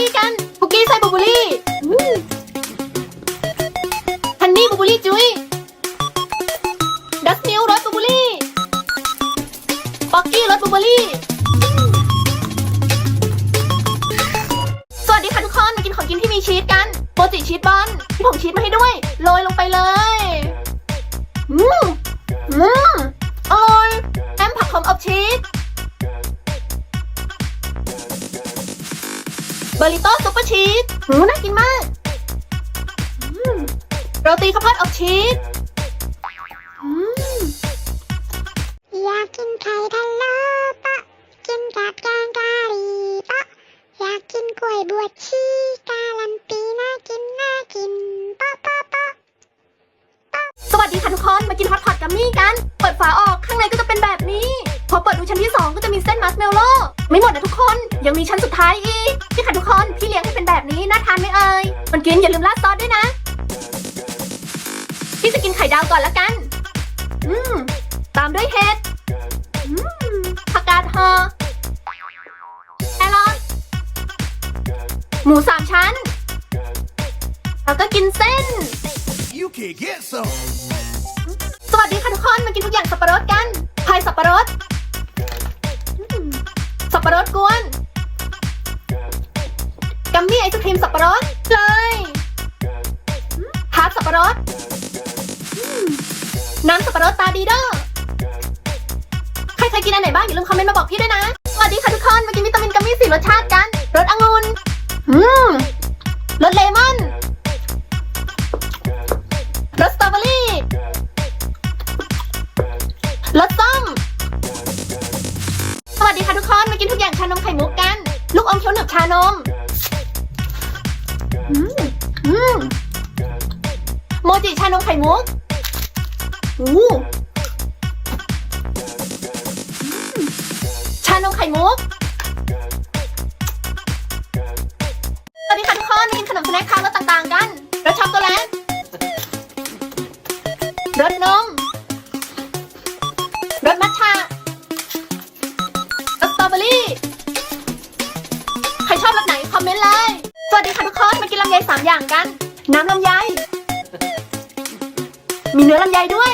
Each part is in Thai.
รี่กันคุกกี้ไส้บลูเบอรี่ฮันนี่บลูเบอรี่จุ้ยดัสมิลรสบลูเบอรี่ป๊อกกี้รสบลูเบอร์รี่สวัสดีค่ะทุกคนมากินของกินที่มีชีสกันโปรจิชีสบอลที่ผมชีสมาให้ด้วยโรยลงไปเลย บอร์ริโต้ซุปเปอร์ชีสหูน่ากินมากอืมโรตีข้าวโพดอบชีสอืมอยากกินไข่พะโล้ปะกินกับแกงกะหรี่ปะอยากกินกล้วยบวชชีกาลันปีน่ากินน่ากินปะปะปะสวัสดีค่ะทุกคนมากินฮอตพอตกัมมี่กัน เปิดฝาออกข้างในก็จะเป็นแบบนี้ พอเปิดดูชั้นที่ 2 ก็จะมีเส้นมัสเมลโล่ ไม่หมดนะทุกคน ยังมีชั้นสุดท้ายอีก นี่ค่ะทุกคน พี่เลี้ยงให้เป็นแบบนี้ น่าทานไหมเอ่ยมันกินอย่าลืมราดซอสด้วยนะ พี่จะกินไข่ดาวก่อนละกัน อืม ตามด้วยเห็ดอืมผักกาดหอแครอทหมูสามชั้น แล้วก็กินเส้น You can get some. สวัสดีค่ะทุกคน มากินทุกอย่างสับปะรดกัน กัมมี่ไอศครีมสับปะรดเลยอืมทาร์ตสับปะรดน้ำสับปะรดตาดีเด้อใครเคยกินอันไหนบ้างอย่าลืมคอมเมนต์มาบอกพี่ด้วยนะสวัสดีค่ะทุกคนมากินวิตามินกัมมี่สี่รสชาติกันรสองุ่นอืมรสเลมอนรสสตรอเบอรี่รสส้มสวัสดีค่ะทุกคนมากินทุกอย่างชานมไข่มุกกัน ลูกอมเคี้ยวหนึบชานม อืมโมจิชานมไข่มุกอู้ชานมไข่มุก สวัสดีค่ะทุกคนมากินขนมสแน็คคาวรสต่างๆกันรสช็อกโกแลตรสนม สวัสดีค่ะทุกคน มากินลำไยสามอย่างกัน น้ำลำไย มีเนื้อลำไยด้วย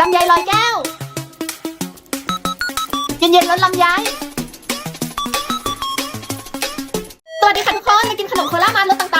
ลำไยลอยแก้ว เย็นๆรสลำไย สวัสดีค่ะทุกคน มากินขนมโคลามันรสต่างๆ